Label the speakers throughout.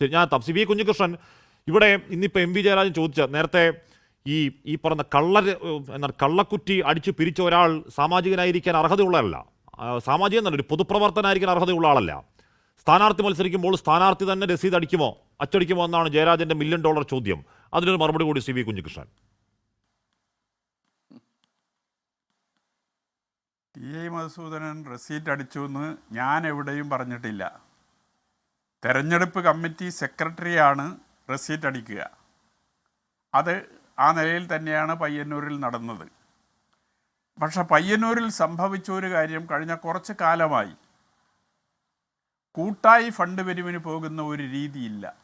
Speaker 1: ശരി ഞാൻ എത്താം സി വി കുഞ്ഞികൃഷ്ണൻ ഇവിടെ ഇന്നിപ്പോൾ എം വി ജയരാജൻ ചോദിച്ച നേരത്തെ ഈ ഈ പറഞ്ഞ കള്ള എന്നാൽ കള്ളക്കുറ്റി അടിച്ചു പിരിച്ച ഒരാൾ സാമാജികനായിരിക്കാൻ അർഹതയുള്ളതല്ല. സാമാജികൻ എന്നല്ല ഒരു പൊതുപ്രവർത്തനായിരിക്കാൻ അർഹതയുള്ള ആളല്ല. സ്ഥാനാർത്ഥി മത്സരിക്കുമ്പോൾ സ്ഥാനാർത്ഥി തന്നെ രസീത് അടിക്കുമോ അച്ചടിക്കുമോ എന്നാണ് ജയരാജന്റെ മില്യൺ ഡോളർ ചോദ്യം. അതിനൊരു മറുപടി കൂടി C V Kunhikrishnan.
Speaker 2: T I Madhusoodanan receipt അടിച്ചു എന്ന് ഞാൻ എവിടെയും പറഞ്ഞിട്ടില്ല. തെരഞ്ഞെടുപ്പ് കമ്മിറ്റി സെക്രട്ടറിയാണ് റെസീറ്റ് അടിക്കുക. അത് ആ നിലയിൽ തന്നെയാണ് പയ്യന്നൂരിൽ നടന്നത്. പക്ഷെ പയ്യന്നൂരിൽ സംഭവിച്ച ഒരു കാര്യം കഴിഞ്ഞ കുറച്ച് കാലമായി കൂട്ടായി ഫണ്ട് പിരിവിന് പോകുന്ന ഒരു രീതിയില്ല.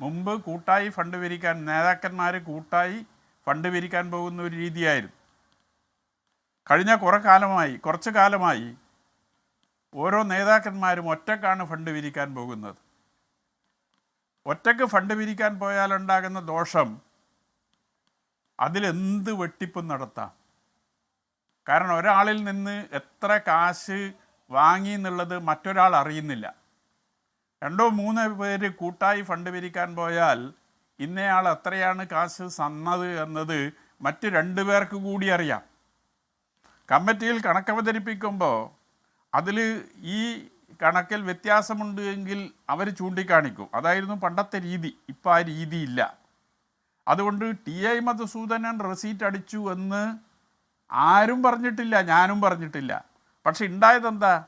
Speaker 2: മുമ്പ് കൂട്ടായി ഫണ്ട് പിരിക്കാൻ നേതാക്കന്മാർ കൂട്ടായി ഫണ്ട് പിരിക്കാൻ പോകുന്ന ഒരു രീതിയായിരുന്നു. കഴിഞ്ഞ കുറെ കാലമായി കുറച്ച് കാലമായി ഓരോ നേതാക്കന്മാരും ഒറ്റക്കാണ് ഫണ്ട് പിരിക്കാൻ പോകുന്നത്. ഒറ്റയ്ക്ക് ഫണ്ട് പിരിക്കാൻ പോയാലുണ്ടാകുന്ന ദോഷം അതിലെന്ത് വെട്ടിപ്പും നടത്താം. കാരണം ഒരാളിൽ നിന്ന് എത്ര കാശ് വാങ്ങി എന്നുള്ളത് മറ്റൊരാൾ അറിയുന്നില്ല. രണ്ടോ മൂന്നോ പേര് കൂട്ടായി ഫണ്ട് പിരിക്കാൻ പോയാൽ ഇന്നയാൾ എത്രയാണ് കാശ് സന്നത് എന്നത് മറ്റ് രണ്ടു പേർക്ക് കൂടി അറിയാം. കമ്മിറ്റിയിൽ കണക്കവതരിപ്പിക്കുമ്പോൾ അതിൽ ഈ കണക്കിൽ വ്യത്യാസമുണ്ട് എങ്കിൽ അവർ ചൂണ്ടിക്കാണിക്കും. അതായിരുന്നു പണ്ടത്തെ രീതി. ഇപ്പം ആ രീതിയില്ല. അതുകൊണ്ട് ടി ഐ മധുസൂദനൻ റെസീറ്റ് അടിച്ചു എന്ന് ആരും പറഞ്ഞിട്ടില്ല ഞാനും പറഞ്ഞിട്ടില്ല. പക്ഷെ ഉണ്ടായതെന്താ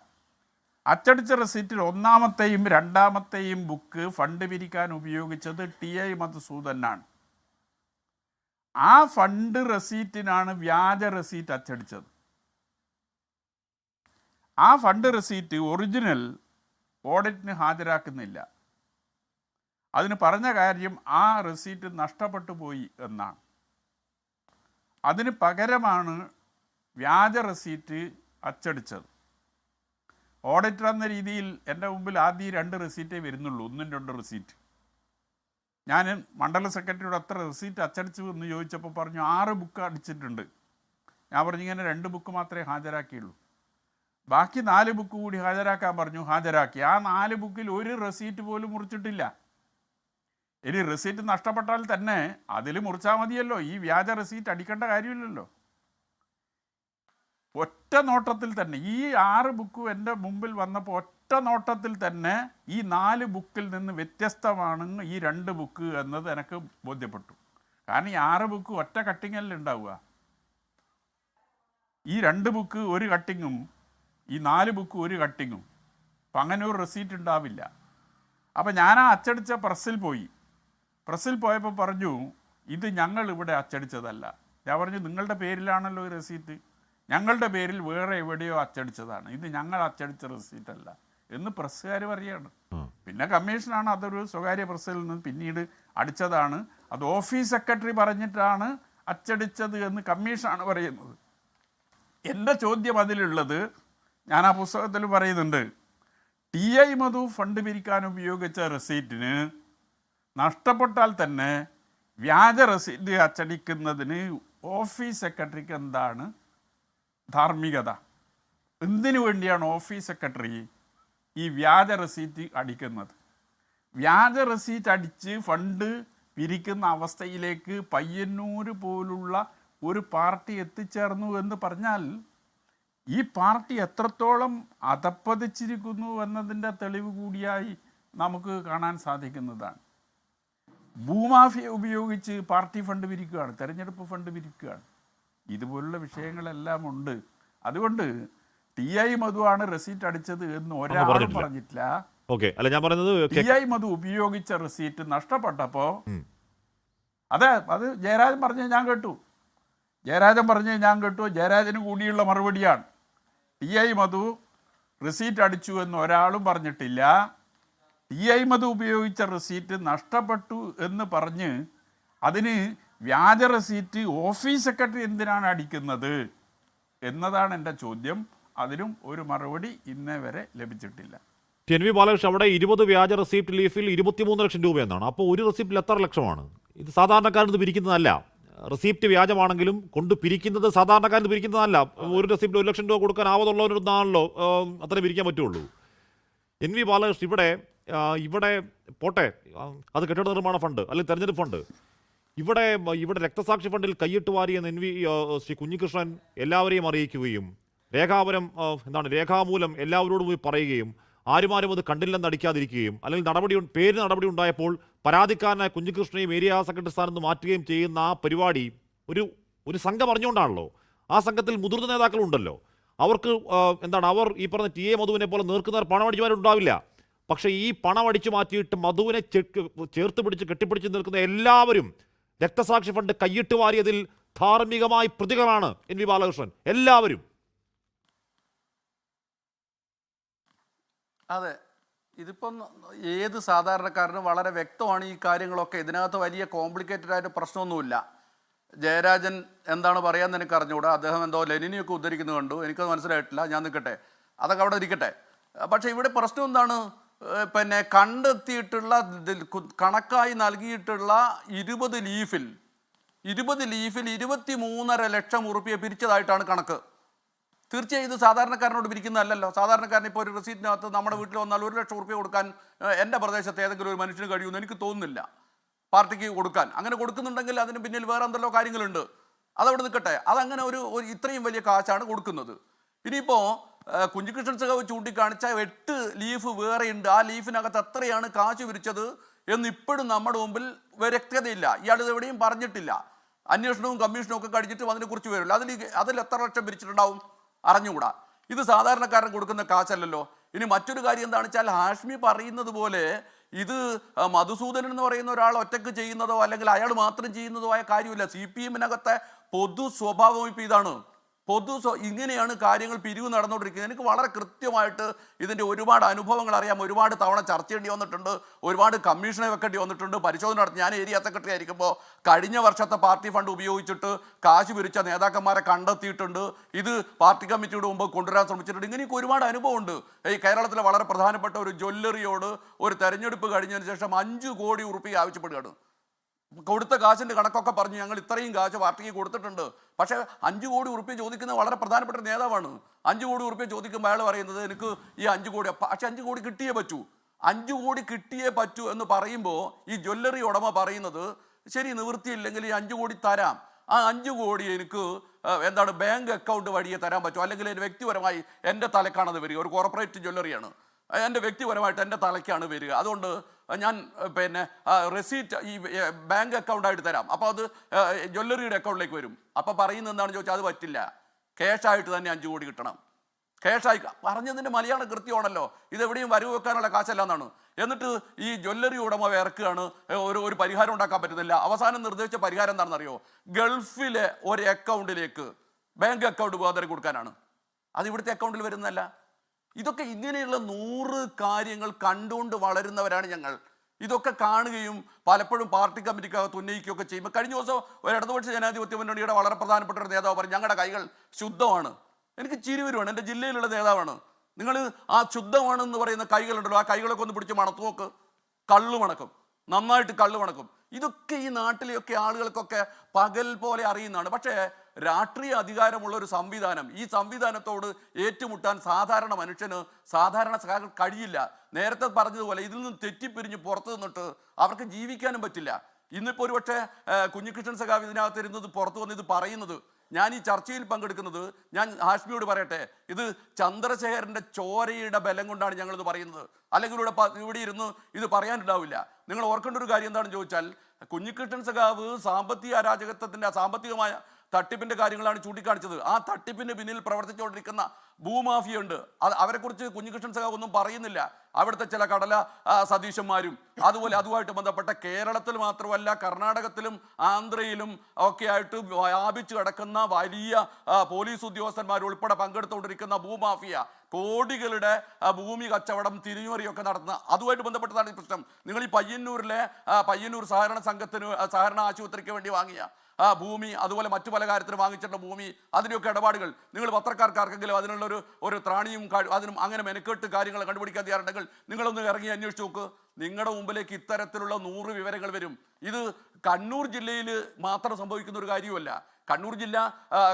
Speaker 2: അച്ചടിച്ച റെസീറ്റിൽ ഒന്നാമത്തെയും രണ്ടാമത്തെയും ബുക്ക് ഫണ്ട് പിരിക്കാൻ ഉപയോഗിച്ചത് ടി ഐ മധുസൂദനാണ്. ആ ഫണ്ട് റെസീറ്റിനാണ് വ്യാജ റെസീറ്റ് അച്ചടിച്ചത്. ആ ഫണ്ട് റെസീറ്റ് ഒറിജിനൽ ഓഡിറ്റിന് ഹാജരാക്കുന്നില്ല. അതിന് പറഞ്ഞ കാര്യം ആ റെസീറ്റ് നഷ്ടപ്പെട്ടു പോയി എന്നാണ്. അതിന് പകരമാണ് വ്യാജ റെസീറ്റ് അച്ചടിച്ചത്. ഓഡിറ്റർ എന്ന രീതിയിൽ എന്റെ മുമ്പിൽ ആദ്യം രണ്ട് റെസീറ്റേ വരുന്നുള്ളൂ ഒന്നും രണ്ട് റെസീറ്റ്. ഞാൻ മണ്ഡല സെക്രട്ടറിയോട് അത്ര റെസീറ്റ് അച്ചടിച്ചു എന്ന് ചോദിച്ചപ്പോൾ പറഞ്ഞു ആറ് ബുക്ക് അടിച്ചിട്ടുണ്ട്. ഞാൻ പറഞ്ഞു ഇങ്ങനെ രണ്ട് ബുക്ക് മാത്രമേ ഹാജരാക്കിയുള്ളൂ. ബാക്കി നാല് ബുക്ക് കൂടി ഹാജരാക്കാൻ പറഞ്ഞു ഹാജരാക്കി. ആ നാല് ബുക്കിൽ ഒരു റെസീറ്റ് പോലും മുറിച്ചിട്ടില്ല. ഇനി റെസീറ്റ് നഷ്ടപ്പെട്ടാൽ തന്നെ അതിൽ മുറിച്ചാൽ മതിയല്ലോ. ഈ വ്യാജ റെസീറ്റ് അടിക്കേണ്ട കാര്യമില്ലല്ലോ. ഒറ്റ നോട്ടത്തിൽ തന്നെ ഈ ആറ് ബുക്ക് എന്റെ മുമ്പിൽ വന്നപ്പോൾ ഒറ്റ നോട്ടത്തിൽ തന്നെ ഈ നാല് ബുക്കിൽ നിന്ന് വ്യത്യസ്തമാണ് ഈ രണ്ട് ബുക്ക് എന്നത് എനിക്ക് ബോധ്യപ്പെട്ടു. കാരണം ഈ ആറ് ബുക്ക് ഒറ്റ കട്ടിങ്ങല്ല ഉണ്ടാവുക. ഈ രണ്ട് ബുക്ക് ഒരു കട്ടിങ്ങും ഈ നാല് ബുക്ക് ഒരു കട്ടിങ്ങും. അപ്പം അങ്ങനെ ഒരു റെസീറ്റ് ഉണ്ടാവില്ല. അപ്പം ഞാൻ ആ അച്ചടിച്ച പ്രസ്സിൽ പോയി. പ്രസ്സിൽ പോയപ്പോൾ പറഞ്ഞു ഇത് ഞങ്ങൾ ഇവിടെ അച്ചടിച്ചതല്ല. ഞാൻ പറഞ്ഞു നിങ്ങളുടെ പേരിലാണല്ലോ ഈ റെസീറ്റ് ഞങ്ങളുടെ പേരിൽ വേറെ എവിടെയോ അച്ചടിച്ചതാണ്. ഇത് ഞങ്ങൾ അച്ചടിച്ച റെസീറ്റല്ല അല്ല. എന്ന് പ്രസ്സുകാർ പറയാണ്. പിന്നെ കമ്മീഷനാണ് അതൊരു സ്വകാര്യ പ്രസ്സിൽ നിന്ന് പിന്നീട് അടിച്ചതാണ്. അത് ഓഫീസ് സെക്രട്ടറി പറഞ്ഞിട്ടാണ് അച്ചടിച്ചത് എന്ന് കമ്മീഷനാണ് പറയുന്നത്. എന്റെ ചോദ്യം അതിലുള്ളത് ഞാൻ ആ പുസ്തകത്തിൽ പറയുന്നുണ്ട് ടി ഐ മധു ഫണ്ട് പിരിക്കാൻ ഉപയോഗിച്ച റെസീറ്റിന് നഷ്ടപ്പെട്ടാൽ തന്നെ വ്യാജ റെസീറ്റ് അച്ചടിക്കുന്നതിന് ഓഫീസ് സെക്രട്ടറിക്ക് എന്താണ് ധാർമ്മികത? എന്തിനു വേണ്ടിയാണ് ഓഫീസ് സെക്രട്ടറി ഈ വ്യാജ റെസീറ്റ് അടിക്കുന്നത്? വ്യാജ റെസീറ്റ് അടിച്ച് ഫണ്ട് പിരിക്കുന്ന അവസ്ഥയിലേക്ക് പയ്യന്നൂർ പോലുള്ള ഒരു പാർട്ടി എത്തിച്ചേർന്നു എന്ന് പറഞ്ഞാൽ ഈ പാർട്ടി എത്രത്തോളം അതപ്പതിച്ചിരിക്കുന്നു എന്നതിന്റെ തെളിവ് കൂടിയായി നമുക്ക് കാണാൻ സാധിക്കുന്നതാണ്. ഭൂമാഫിയ ഉപയോഗിച്ച് പാർട്ടി ഫണ്ട് പിരിക്കുകയാണ് തെരഞ്ഞെടുപ്പ് ഫണ്ട് പിരിക്കുകയാണ് ഇതുപോലുള്ള വിഷയങ്ങളെല്ലാം ഉണ്ട്. അതുകൊണ്ട് ടി ഐ മധുവാണ് റെസീറ്റ് അടിച്ചത് എന്ന് ഒരാളും
Speaker 1: പറഞ്ഞിട്ടില്ല. ഓക്കെ. അല്ല ഞാൻ പറയുന്നത്
Speaker 2: ടി ഐ മധു ഉപയോഗിച്ച റെസീറ്റ് നഷ്ടപ്പെട്ടപ്പോൾ അതെ അത് ജയരാജൻ പറഞ്ഞ ഞാൻ കേട്ടു. ജയരാജൻ പറഞ്ഞ ഞാൻ കേട്ടു. ജയരാജന് കൂടിയുള്ള മറുപടിയാണ്. ടി ഐ മധു റിസീറ്റ് അടിച്ചു എന്ന് ഒരാളും പറഞ്ഞിട്ടില്ല. ടി ഐ മധു ഉപയോഗിച്ച റിസീറ്റ് നഷ്ടപ്പെട്ടു എന്ന് പറഞ്ഞ് അതിന് വ്യാജ റെസീറ്റ് ഓഫീസ് സെക്രട്ടറി എന്തിനാണ് അടിക്കുന്നത്? എന്നതാണ് എന്റെ ചോദ്യം. അതിനും ഒരു മറുപടി ഇന്നേ വരെ ലഭിച്ചിട്ടില്ല.
Speaker 1: എൻ വി ബാലകൃഷ്ണൻ അവിടെ ഇരുപത് വ്യാജ റെസിപ്റ്റ് ലീഫിൽ ഇരുപത്തിമൂന്ന് ലക്ഷം രൂപ എന്നാണ് അപ്പോൾ ഒരു റെസിപ്റ്റിൽ എത്ര ലക്ഷമാണ്? ഇത് സാധാരണക്കാരൻ പിരിക്കുന്നതല്ല റെസിപ്റ്റ് വ്യാജമാണെങ്കിലും കൊണ്ട് പിരിക്കുന്നത് സാധാരണക്കാരിൽ പിരിക്കുന്നതല്ല. ഒരു റെസിപ്റ്റ് ഒരു ലക്ഷം രൂപ കൊടുക്കാൻ ആവതുള്ളവരുന്നാണല്ലോ അത്രയും പിരിക്കാൻ പറ്റുള്ളൂ. എൻ വി ബാലകൃഷ്ണൻ ഇവിടെ ഇവിടെ പോട്ടെ. അത് കെട്ടിട നിർമ്മാണ ഫണ്ട് അല്ലെങ്കിൽ തെരഞ്ഞെടുപ്പ് ഫണ്ട്. ഇവിടെ ഇവിടെ രക്തസാക്ഷി ഫണ്ടിൽ കൈയിട്ട് വാരിയെന്ന് എൻ വി ശ്രീ കുഞ്ഞികൃഷ്ണൻ എല്ലാവരെയും അറിയിക്കുകയും രേഖാപരം എന്താണ് രേഖാമൂലം എല്ലാവരോടും പോയി പറയുകയും ആരുമാരും അത് കണ്ടില്ലെന്ന് അടിക്കാതിരിക്കുകയും അല്ലെങ്കിൽ നടപടി പേര് നടപടി ഉണ്ടായപ്പോൾ പരാതിക്കാരനായ കുഞ്ഞികൃഷ്ണയും ഏരിയ സെക്രട്ടറി സ്ഥാനത്ത് മാറ്റുകയും ചെയ്യുന്ന ആ പരിപാടി ഒരു ഒരു സംഘം അറിഞ്ഞുകൊണ്ടാണല്ലോ. ആ സംഘത്തിൽ മുതിർന്ന നേതാക്കളുണ്ടല്ലോ അവർക്ക് എന്താണ് അവർ ഈ പറഞ്ഞ ടി എ മധുവിനെ പോലെ നേർക്കുന്നവർ പണം അടിച്ചുമാരുണ്ടാവില്ല പക്ഷേ ഈ പണം അടിച്ചു മാറ്റിയിട്ട് മധുവിനെ ചേർത്ത് പിടിച്ച് കെട്ടിപ്പിടിച്ച് നിൽക്കുന്ന എല്ലാവരും രക്തസാക്ഷി ഫണ്ട് കൈയിട്ട് വാരിയതിൽ ധാർമ്മികമായി പ്രതികളാണ് എൻ വി ബാലകൃഷ്ണൻ. എല്ലാവരും.
Speaker 3: അതെ. ഇതിപ്പം ഏത് സാധാരണക്കാരനും വളരെ വ്യക്തമാണ് ഈ കാര്യങ്ങളൊക്കെ. ഇതിനകത്ത് വലിയ കോംപ്ലിക്കേറ്റഡ് ആയിട്ട് പ്രശ്നമൊന്നുമില്ല. ജയരാജൻ എന്താണ് പറയാന്ന് എനിക്ക് അറിഞ്ഞുകൂടാ. അദ്ദേഹം എന്തോ ലെനിനെയൊക്കെ ഉദ്ധരിക്കുന്നത് കണ്ടു. എനിക്കത് മനസ്സിലായിട്ടില്ല. ഞാൻ നിൽക്കട്ടെ. അതൊക്കെ അവിടെ ഇരിക്കട്ടെ. പക്ഷേ ഇവിടെ പ്രശ്നം എന്താണ്? പിന്നെ കണ്ടെത്തിയിട്ടുള്ള കണക്കായി നൽകിയിട്ടുള്ള ഇരുപത് ലീഫിൽ ഇരുപത് ലീഫിൽ ഇരുപത്തി മൂന്നര ലക്ഷം ഉറുപ്പിയെ പിരിച്ചതായിട്ടാണ് കണക്ക്. തീർച്ചയായും ഇത് സാധാരണക്കാരനോട് പിരിക്കുന്നതല്ലല്ലോ സാധാരണക്കാരൻ ഇപ്പോൾ ഒരു റെസീറ്റിനകത്ത് നമ്മുടെ വീട്ടിൽ വന്നാൽ ഒരു ലക്ഷം റുപ്യ കൊടുക്കാൻ എന്റെ പ്രദേശത്ത് ഏതെങ്കിലും ഒരു മനുഷ്യന് കഴിയുമെന്ന് എനിക്ക് തോന്നുന്നില്ല. പാർട്ടിക്ക് കൊടുക്കാൻ. അങ്ങനെ കൊടുക്കുന്നുണ്ടെങ്കിൽ അതിന് പിന്നിൽ വേറെ എന്തെല്ലോ കാര്യങ്ങളുണ്ട്. അതവിടെ നിൽക്കട്ടെ. അതങ്ങനെ ഒരു ഇത്രയും വലിയ കാശാണ് കൊടുക്കുന്നത്. ഇനിയിപ്പോൾ കുഞ്ഞികൃഷ്ണൻ സഖാവ് ചൂണ്ടിക്കാണിച്ച എട്ട് ലീഫ് വേറെയുണ്ട് ആ ലീഫിനകത്ത് എത്രയാണ് കാശ് വിരിച്ചത് എന്ന് ഇപ്പോഴും നമ്മുടെ മുമ്പിൽ വ്യക്തതയില്ല. ഇയാൾ എവിടെയും പറഞ്ഞിട്ടില്ല. അന്വേഷണവും കമ്മീഷനും ഒക്കെ കഴിഞ്ഞിട്ടും അതിനെക്കുറിച്ച് വരില്ല അതിൽ അതിൽ എത്ര ലക്ഷം പിരിച്ചിട്ടുണ്ടാവും അറിഞ്ഞുകൂടാ. ഇത് സാധാരണക്കാരൻ കൊടുക്കുന്ന കാശല്ലല്ലോ. ഇനി മറ്റൊരു കാര്യം എന്താണെന്ന് വെച്ചാൽ ഹാഷ്മി പറയുന്നത് പോലെ ഇത് മധുസൂദനൻ എന്ന് പറയുന്ന ഒരാൾ ഒറ്റയ്ക്ക് ചെയ്യുന്നതോ അല്ലെങ്കിൽ അയാൾ മാത്രം ചെയ്യുന്നതോ ആയ കാര്യമില്ല. സി പി എമ്മിനകത്തെ പൊതു സ്വഭാവം ഇപ്പം ഇതാണ്. പൊതു ഇങ്ങനെയാണ് കാര്യങ്ങൾ പിരിവ് നടന്നുകൊണ്ടിരിക്കുന്നത്. എനിക്ക് വളരെ കൃത്യമായിട്ട് ഇതിന്റെ ഒരുപാട് അനുഭവങ്ങൾ അറിയാം. ഒരുപാട് തവണ ചർച്ച ചെയ്യേണ്ടി വന്നിട്ടുണ്ട്. ഒരുപാട് കമ്മീഷനെ വെക്കേണ്ടി വന്നിട്ടുണ്ട്. പരിശോധന നടത്തി. ഞാൻ ഏരിയ സെക്രട്ടറി ആയിരിക്കുമ്പോൾ കഴിഞ്ഞ വർഷത്തെ പാർട്ടി ഫണ്ട് ഉപയോഗിച്ചിട്ട് കാശ് പിരിച്ച നേതാക്കന്മാരെ കണ്ടെത്തിയിട്ടുണ്ട്. ഇത് പാർട്ടി കമ്മിറ്റിയുടെ മുമ്പ് കൊണ്ടുവരാൻ ശ്രമിച്ചിട്ടുണ്ട്. ഇങ്ങനെയൊക്കെ ഒരുപാട് അനുഭവമുണ്ട്. ഈ കേരളത്തിലെ വളരെ പ്രധാനപ്പെട്ട ഒരു ജ്വല്ലറിയോട് ഒരു തെരഞ്ഞെടുപ്പ് കഴിഞ്ഞതിന് ശേഷം അഞ്ച് കോടി ഉറുപ്പിക ആവശ്യപ്പെടുകയാണ്. കൊടുത്ത കാശിന്റെ കണക്കൊക്കെ പറഞ്ഞു. ഞങ്ങൾ ഇത്രയും കാശ് പാർട്ടിക്ക് കൊടുത്തിട്ടുണ്ട്. പക്ഷേ അഞ്ച് കോടി ഉറുപ്പ്യ ചോദിക്കുന്ന വളരെ പ്രധാനപ്പെട്ട നേതാവാണ്. അഞ്ച് കോടി ഉറുപ്പ്യ ചോദിക്കുമ്പോൾ അയാൾ പറയുന്നത് എനിക്ക് ഈ അഞ്ച് കോടി പക്ഷെ അഞ്ച് കോടി കിട്ടിയേ പറ്റൂ. അഞ്ച് കോടി കിട്ടിയേ പറ്റൂ എന്ന് പറയുമ്പോൾ ഈ ജ്വല്ലറി ഉടമ പറയുന്നത് ശരി നിവൃത്തിയില്ലെങ്കിൽ ഈ അഞ്ച് കോടി തരാം. ആ അഞ്ച് കോടി എനിക്ക് എന്താണ് ബാങ്ക് അക്കൗണ്ട് വഴിയേ തരാൻ പറ്റും. അല്ലെങ്കിൽ എന്റെ വ്യക്തിപരമായി എന്റെ തലക്കാണത് വരിക. ഒരു കോർപ്പറേറ്റ് ജ്വല്ലറിയാണ്. എന്റെ വ്യക്തിപരമായിട്ട് എന്റെ തലയ്ക്കാണ് വരിക. അതുകൊണ്ട് ഞാൻ പിന്നെ റെസീറ്റ് ഈ ബാങ്ക് അക്കൗണ്ടായിട്ട് തരാം. അപ്പോൾ അത് ജ്വല്ലറിയുടെ അക്കൗണ്ടിലേക്ക് വരും. അപ്പോൾ പറയുന്നത് എന്താണെന്ന് ചോദിച്ചാൽ അത് പറ്റില്ല. ക്യാഷായിട്ട് തന്നെ അഞ്ച് കോടി കിട്ടണം. ക്യാഷായി പറഞ്ഞതിന്റെ മലയാളം കൃത്യമാണല്ലോ. ഇതെവിടെയും വരവ് വെക്കാനുള്ള കാശല്ല എന്നാണ് എന്നിട്ട് ഈ ജ്വല്ലറി ഉടമ ഇറക്കുകയാണ് ഒരു ഒരു പരിഹാരം ഉണ്ടാക്കാൻ പറ്റുന്നില്ല. അവസാനം നിർദ്ദേശിച്ച പരിഹാരം എന്താണെന്നറിയോ? ഗൾഫിലെ ഒരു അക്കൗണ്ടിലേക്ക് ബാങ്ക് അക്കൗണ്ട് വേദന കൊടുക്കാനാണ്. അത് ഇവിടുത്തെ അക്കൗണ്ടിൽ വരുന്നതല്ല. ഇതൊക്കെ ഇങ്ങനെയുള്ള നൂറ് കാര്യങ്ങൾ കണ്ടുകൊണ്ട് വളരുന്നവരാണ് ഞങ്ങൾ. ഇതൊക്കെ കാണുകയും പലപ്പോഴും പാർട്ടി കമ്മിറ്റിക്കകത്ത് ഉന്നയിക്കുകയൊക്കെ ചെയ്യുമ്പോൾ കഴിഞ്ഞ ദിവസം ഒരു ഇടതുപക്ഷ ജനാധിപത്യ മുന്നണിയുടെ വളരെ പ്രധാനപ്പെട്ട ഒരു നേതാവ് പറഞ്ഞു ഞങ്ങളുടെ കൈകൾ ശുദ്ധമാണ്. എനിക്ക് ചിരി വരുവാണ്. എന്റെ ജില്ലയിലുള്ള നേതാവാണ്. നിങ്ങൾ ആ ശുദ്ധമാണെന്ന് പറയുന്ന കൈകളുണ്ടല്ലോ ആ കൈകളൊക്കെ ഒന്ന് പിടിച്ച് മണത്തു നോക്ക്. കള്ളു മണക്കും. നന്നായിട്ട് കള്ളു മണക്കും. ഇതൊക്കെ ഈ നാട്ടിലെയൊക്കെ ആളുകൾക്കൊക്കെ പകൽ പോലെ അറിയുന്നതാണ്. പക്ഷേ രാഷ്ട്രീയ അധികാരമുള്ള ഒരു സംവിധാനം. ഈ സംവിധാനത്തോട് ഏറ്റുമുട്ടാൻ സാധാരണ മനുഷ്യന് സാധാരണ കഴിയില്ല. നേരത്തെ പറഞ്ഞതുപോലെ ഇതിൽ നിന്ന് തെറ്റിപ്പിരിഞ്ഞ് പുറത്തു നിന്നിട്ട് അവർക്ക് ജീവിക്കാനും പറ്റില്ല. ഇന്നിപ്പോൾ ഒരുപക്ഷെ കുഞ്ഞികൃഷ്ണൻ സഖാവ് ഇതിനകത്ത് ഇരുന്നത് പുറത്തു വന്ന് ഇത് പറയുന്നത് ഞാൻ ഈ ചർച്ചയിൽ പങ്കെടുക്കുന്നത് ഞാൻ ഹാഷ്മിയോട് പറയട്ടെ ഇത് ചന്ദ്രശേഖരന്റെ ചോരയുടെ ബലം കൊണ്ടാണ് ഞങ്ങളിത് പറയുന്നത്. അല്ലെങ്കിൽ ഇവിടെ ഇവിടെ ഇരുന്ന് ഇത് പറയാനുണ്ടാവില്ല. നിങ്ങൾ ഓർക്കേണ്ട ഒരു കാര്യം എന്താണെന്ന് ചോദിച്ചാൽ കുഞ്ഞികൃഷ്ണൻ സഖാവ് സാമ്പത്തിക അരാജകത്വത്തിന്റെ സാമ്പത്തികമായ തട്ടിപ്പിന്റെ കാര്യങ്ങളാണ് ചൂണ്ടിക്കാണിച്ചത്. ആ തട്ടിപ്പിന് പിന്നിൽ പ്രവർത്തിച്ചുകൊണ്ടിരിക്കുന്ന ഭൂമാഫിയുണ്ട്. അത് അവരെക്കുറിച്ച് കുഞ്ഞികൃഷ്ണൻ സഖാവ് ഒന്നും പറയുന്നില്ല. അവിടുത്തെ ചില കടല സതീശന്മാരും. അതുപോലെ അതുമായിട്ട് ബന്ധപ്പെട്ട കേരളത്തിൽ മാത്രമല്ല കർണാടകത്തിലും ആന്ധ്രയിലും ഒക്കെ ആയിട്ട് വ്യാപിച്ചു കിടക്കുന്ന വലിയ പോലീസ് ഉദ്യോഗസ്ഥന്മാർ ഉൾപ്പെടെ പങ്കെടുത്തുകൊണ്ടിരിക്കുന്ന ഭൂമാഫിയ കോടികളുടെ ഭൂമി കച്ചവടം തിരിഞ്ഞുവറിയൊക്കെ നടത്തുന്ന അതുമായിട്ട് ബന്ധപ്പെട്ടതാണ് ഈ പ്രശ്നം. നിങ്ങൾ ഈ പയ്യന്നൂരിലെ പയ്യന്നൂർ സഹകരണ സംഘത്തിന് സഹകരണ ആശുപത്രിക്ക് വേണ്ടി വാങ്ങിയ ആ ഭൂമി അതുപോലെ മറ്റു പല കാര്യത്തിനും വാങ്ങിച്ചിട്ടുള്ള ഭൂമി അതിന്റെയൊക്കെ ഇടപാടുകൾ. നിങ്ങൾ പത്രക്കാർക്ക് ആർക്കെങ്കിലും അതിനുള്ളൊരു ഒരു ത്രാണിയും അതിനും അങ്ങനെ മെനക്കെട്ട് കാര്യങ്ങൾ കണ്ടുപിടിക്കാൻ തയ്യാറുണ്ടെങ്കിൽ നിങ്ങളൊന്ന് ഇറങ്ങി അന്വേഷിച്ച് നോക്ക്. നിങ്ങളുടെ മുമ്പിലേക്ക് ഇത്തരത്തിലുള്ള നൂറ് വിവരങ്ങൾ വരും. ഇത് കണ്ണൂർ ജില്ലയിൽ മാത്രം സംഭവിക്കുന്ന ഒരു കാര്യമല്ല കണ്ണൂർ ജില്ല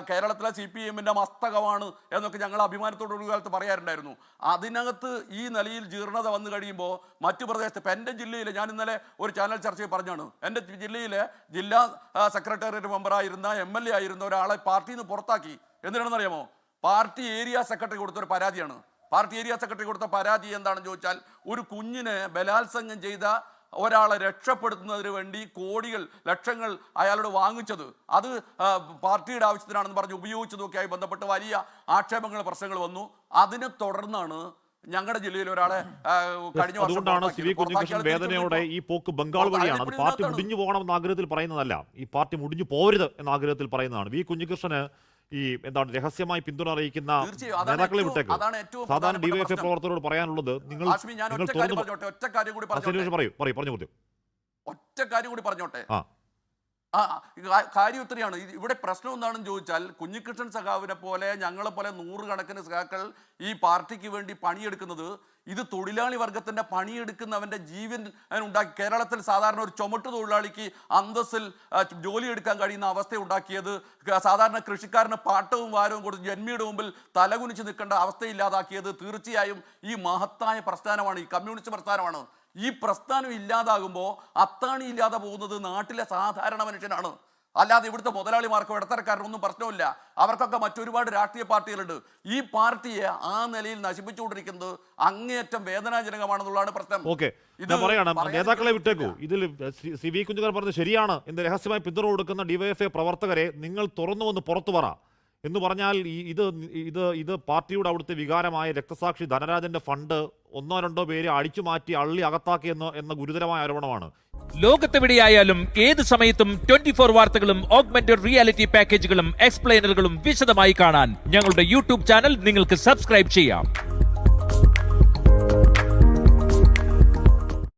Speaker 3: കേരളത്തിലെ സി പി എമ്മിന്റെ മസ്തകമാണ് എന്നൊക്കെ ഞങ്ങൾ അഭിമാനത്തോടെ ഒരു കാലത്ത് പറയാറുണ്ടായിരുന്നു. അതിനകത്ത് ഈ നിലയിൽ ജീർണത വന്നു കഴിയുമ്പോൾ മറ്റു പ്രദേശത്ത് ഇപ്പം എന്റെ ജില്ലയിൽ ഞാൻ ഇന്നലെ ഒരു ചാനൽ ചർച്ചയിൽ പറഞ്ഞാണ്. എന്റെ ജില്ലയിലെ ജില്ലാ സെക്രട്ടേറിയറ്റ് മെമ്പറായിരുന്ന എം എൽ എ ആയിരുന്ന ഒരാളെ പാർട്ടിയിൽ നിന്ന് പുറത്താക്കി. എന്തിനാണെന്ന് അറിയാമോ പാർട്ടി ഏരിയ സെക്രട്ടറി കൊടുത്തൊരു പരാതിയാണ്. പാർട്ടി ഏരിയ സെക്രട്ടറി കൊടുത്ത പരാതി എന്താണെന്ന് ചോദിച്ചാൽ ഒരു കുഞ്ഞിനെ ബലാത്സംഗം ചെയ്ത ഒരാളെ രക്ഷപ്പെടുത്തുന്നതിന് വേണ്ടി കോടികൾ ലക്ഷങ്ങൾ അയാളോട് വാങ്ങിച്ചത്. അത് പാർട്ടിയുടെ ആവശ്യത്തിനാണെന്ന് പറഞ്ഞ് ഉപയോഗിച്ചതൊക്കെയായി ബന്ധപ്പെട്ട് വലിയ ആക്ഷേപങ്ങൾ പ്രശ്നങ്ങൾ വന്നു. അതിനെ തുടർന്നാണ് ഞങ്ങളുടെ ജില്ലയിൽ ഒരാളെ കഴിഞ്ഞ
Speaker 1: അതുകൊണ്ടാണ് സി വി
Speaker 3: പുറത്താക്കിയത്.
Speaker 1: വേദനയോടെ ഈ പോക്ക് ബംഗാൾ വഴിയാണ്. അത് പാർട്ടി. മുടിഞ്ഞു പോകണമെന്ന ആഗ്രഹത്തിൽ പറയുന്നതല്ല. ഈ പാർട്ടി മുടിഞ്ഞു പോരുത് എന്ന ആഗ്രഹത്തിൽ പറയുന്നതാണ്. വി കുഞ്ഞികൃഷ്ണന് ഈ എന്താണ് രഹസ്യമായി പിന്തുണ അറിയിക്കുന്ന നേതാക്കളെ വിട്ടേക്ക്. സാധാരണ ഡിവൈഎഫ്ഐ പ്രവർത്തകരോട് പറയാനുള്ളത് നിങ്ങൾ
Speaker 3: ഒറ്റ കാര്യം കൂടി
Speaker 1: പറയൂ. പറഞ്ഞു
Speaker 3: ഒറ്റ കാര്യം കൂടി പറഞ്ഞോട്ടെ.
Speaker 1: ആ
Speaker 3: കാര്യം ഒത്തിരിയാണ് ഇവിടെ പ്രശ്നം എന്താണെന്ന് ചോദിച്ചാൽ കുഞ്ഞിക്കൃഷ്ണൻ സഖാവിനെ പോലെ ഞങ്ങളെ പോലെ നൂറുകണക്കിന് സഖാക്കൾ ഈ പാർട്ടിക്ക് വേണ്ടി പണിയെടുക്കുന്നത് ഇത് തൊഴിലാളി വർഗത്തിന്റെ പണിയെടുക്കുന്നവന്റെ ജീവൻ ഉണ്ടാക്കി. കേരളത്തിൽ സാധാരണ ഒരു ചുമട്ട് തൊഴിലാളിക്ക് അന്തസ്സിൽ ജോലി എടുക്കാൻ കഴിയുന്ന അവസ്ഥ ഉണ്ടാക്കിയത് സാധാരണ കൃഷിക്കാരന് പാട്ടവും വാരവും കൊടുത്ത് ജന്മിയുടെ മുമ്പിൽ തലകുനിച്ച് നിൽക്കേണ്ട അവസ്ഥയില്ലാതാക്കിയത് തീർച്ചയായും ഈ മഹത്തായ പ്രസ്ഥാനമാണ് ഈ കമ്മ്യൂണിസ്റ്റ് പ്രസ്ഥാനമാണ്. ഈ പ്രസ്ഥാനം ഇല്ലാതാകുമ്പോൾ അത്താണി ഇല്ലാതെ പോകുന്നത് നാട്ടിലെ സാധാരണ മനുഷ്യനാണ്. അല്ലാതെ ഇവിടുത്തെ മുതലാളിമാർക്കോ ഇടത്തരക്കാരനൊന്നും പ്രശ്നമില്ല. അവർക്കൊക്കെ മറ്റൊരുപാട് രാഷ്ട്രീയ പാർട്ടികളുണ്ട്. ഈ പാർട്ടിയെ ആ നിലയിൽ നശിപ്പിച്ചുകൊണ്ടിരിക്കുന്നത് അങ്ങേയറ്റം വേദനാജനകമാണെന്നുള്ളതാണ് പ്രശ്നം.
Speaker 1: ഓക്കെ.
Speaker 3: ഇത്
Speaker 1: പറയണം നേതാക്കളെ. വിട്ടേക്കൂ. ഇതിൽ സി വി കുഞ്ഞുകാർ പറഞ്ഞത് ശരിയാണ്. എന്ന് രഹസ്യമായി പിന്തുണ കൊടുക്കുന്ന ഡിവൈഎഫ്ഐ പ്രവർത്തകരെ നിങ്ങൾ തുറന്നു വന്ന് പുറത്തു പറ. എന്ന് പറഞ്ഞാൽ ഈ ഇത് ഇത് ഇത് പാർട്ടിയുടെ അവിടുത്തെ വികാരമായ രക്തസാക്ഷി ധനരാജന്റെ ഫണ്ട് ഒന്നോ രണ്ടോ പേര് അടിച്ചു മാറ്റി അള്ളി അകത്താക്കി എന്ന എന്ന ഗുരുതരമായ ആരോപണമാണ്.
Speaker 4: ലോകത്തെവിടെയായാലും ഏത് സമയത്തും ട്വന്റി ഫോർ വാർത്തകളും ഓഗ്മെന്റഡ് റിയാലിറ്റി പാക്കേജുകളും എക്സ്പ്ലെയിനറുകളും വിശദമായി കാണാൻ ഞങ്ങളുടെ യൂട്യൂബ് ചാനൽ നിങ്ങൾക്ക് സബ്സ്ക്രൈബ് ചെയ്യാം.